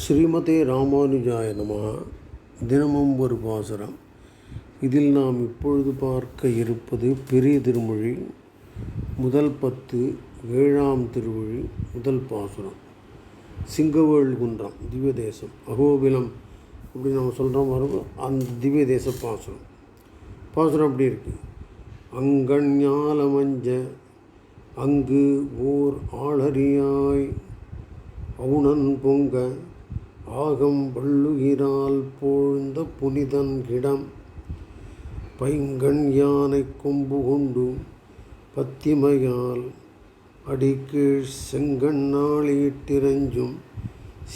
ஸ்ரீமதே ராமானுஜாய நம தினமும் ஒரு பாசுரம். இதில் நாம் இப்பொழுது பார்க்க இருப்பது பெரிய திருமொழி முதல் பத்து ஏழாம் திருமொழி முதல் பாசுரம். சிங்கவேள் குன்றம் திவ்ய தேசம் அகோபிலம் அப்படி நம்ம சொல்கிறோம் வரும் அந்த திவ்ய தேச பாசுரம். பாசுரம் அப்படி இருக்கு? அங்கண் ஞாலமஞ்ச அங்கு ஓர் ஆளறியாய் அவுணன் பொங்க ஆகம் வள்ளுகிறால் போழ்ந்த புனிதன் கிடம். பைங்கண் யானை கொம்பு கொண்டு பத்திமையால் அடிக்கீழ் செங்கண்ணாளியிட்டிரஞ்சும்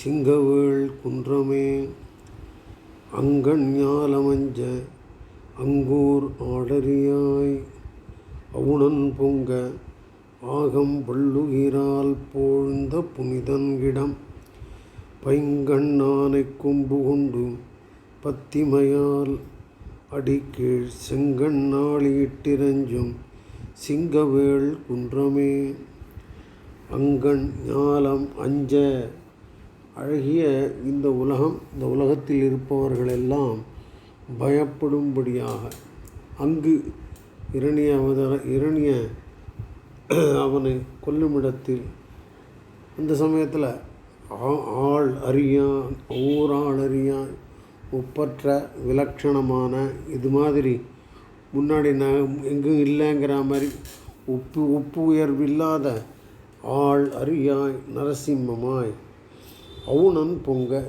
சிங்கவேள் குன்றமே. அங்கண் ஞாலமஞ்ச அங்கூர் ஆடறியாய் அவுணன் பொங்க ஆகம் வள்ளுகிறால் போழ்ந்த புனிதன்கிடம் பைங்கண்ணானை கொம்பு கொண்டு பத்திமையால் அடிக்கீழ் செங்கண்ணாளியிட்டிரஞ்சும் சிங்கவேள் குன்றமே. அங்கண் ஞாலம் அஞ்ச அழகிய இந்த உலகம் இந்த உலகத்தில் இருப்பவர்களெல்லாம் பயப்படும்படியாக அங்கு இரணிய அவதார இரணிய அவனை கொல்லுமிடத்தில் அந்த சமயத்தில் ஆள் அறியான் ஓராள் அறியான் ஒப்பற்ற விலட்சணமான இது மாதிரி. முன்னாடி நான் எங்கும் இல்லைங்கிற மாதிரி உப்பு உப்பு உயர்வு இல்லாத ஆள் அறியாய் நரசிம்மமாய். அவுணன் பொங்க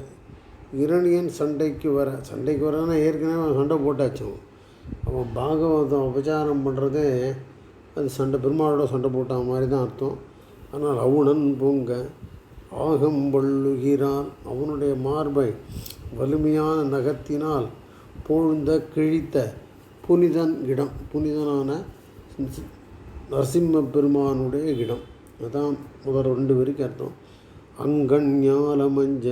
இரணியன் சண்டைக்கு வர சண்டைக்கு வரனா ஏற்கனவே அவன் சண்டை போட்டாச்சு. அவன். அவன் பாகவதம் உபச்சாரம் பண்ணுறதே அது சண்டை பெருமாளோட சண்டை போட்ட மாதிரி தான் அர்த்தம். ஆனால் அவுணன் பொங்க ஆகம் வள்ளுகிறான் அவனுடைய மார்பை வலிமையான நகத்தினால் போழ்ந்த கிழித்த புனிதன் இடம். புனிதனான நரசிம்ம பெருமானுடைய இடம். அதான் முதல் ரெண்டு பேருக்கு அர்த்தம். அங்கண் ஞாலமஞ்ச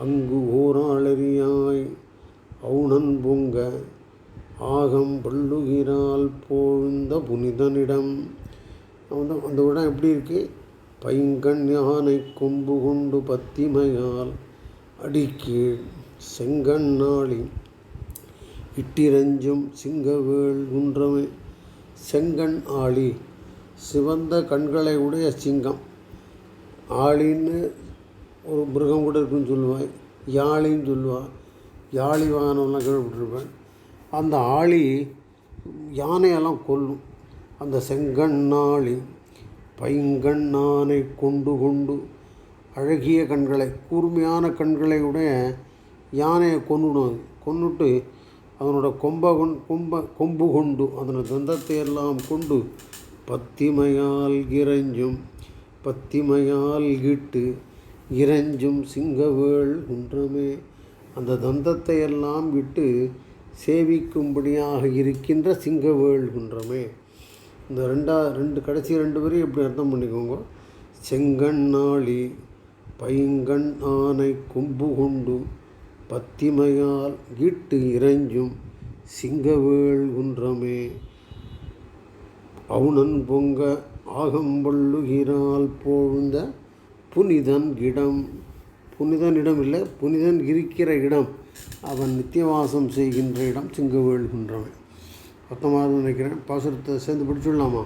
அங்கு ஓராளறியாய் அவுணன் பொங்க ஆகம் பள்ளுகிறால் போழ்ந்த புனிதனிடம். அந்த அந்த இடம் எப்படி இருக்குது பைங்கண் யானை கொம்பு கொண்டு பத்திமையால் அடிக்கீழ் செங்கண்ணாளி இட்டிரஞ்சும் சிங்கவேள் குன்றமே. செங்கண் ஆளி சிவந்த கண்களை உடைய சிங்கம். ஆளின்னு ஒரு மிருகம் கூட இருக்குன்னு சொல்லுவாய். யாழின்னு சொல்லுவாள் யாழி வாகனம்லாம் கேள்விப்பட்டிருப்பேன். அந்த ஆளி யானையெல்லாம் கொல்லும். அந்த செங்கண்ணாளி பைங்கண்ணானை கொண்டு கொண்டு அழகிய கண்களை கூர்மையான கண்களை உடைய யானையை கொன்னுடும் அது கொன்னுட்டு அதனோட கொம்ப கொண் கொம்ப கொம்பு கொண்டு அதனோட தந்தத்தை எல்லாம் கொண்டு பத்திமையால் இறைஞ்சும் பத்திமையால் இட்டு இறைஞ்சும் சிங்கவேள் குன்றமே. அந்த தந்தத்தை எல்லாம் விட்டு சேவிக்கும்படியாக இருக்கின்ற சிங்கவேள் குன்றமே. இந்த ரெண்டா ரெண்டு கடைசி ரெண்டு வரையும் எப்படி அர்த்தம் பண்ணிக்கோங்க? செங்கண்ணாளி பைங்கண் ஆனை கொம்பு கொண்டு பத்திமையால் ஈட்டு இறைஞ்சும் சிங்கவேள் குன்றமே. அவுணன் பொங்க ஆகம்பள்ளுகிறால் போழ்ந்த புனிதன் இடம். புனிதன் இடம் இல்லை புனிதன் இருக்கிற இடம். அவன் நித்தியவாசம் செய்கின்ற இடம் சிங்கவேள் குன்றமே. அர்த்தமாக நினைக்கிறேன். பாசுரத்தை சேர்ந்து படிச்சுடலாமா?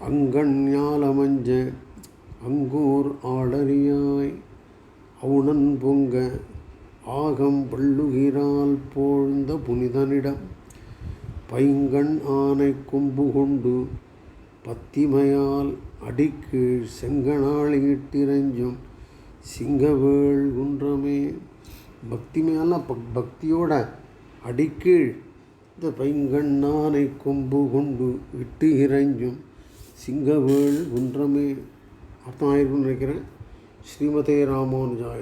அங்கண் ஞாலமஞ்ச அங்கூர் ஆடறியாய் அவுணன் பொங்க ஆகம் வள்ளுகிறால் போழ்ந்த புனிதனிடம் பைங்கண் ஆனை கொம்பு கொண்டு பத்திமையால் அடிக்கீழ் செங்கனாளியிட்டிரஞ்சும் சிங்கவேள் குன்றமே. பக்திமையால் பக் பக்தியோட அடிக்கீழ் இந்த பைங்கண்ணானை கொம்பு கொண்டு விட்டு இறைஞ்சும் சிங்கவேள் குன்றமே. அர்த்தம் ஆயிருக்குன்னு நினைக்கிறேன். ஸ்ரீமதே ராமானுஜாய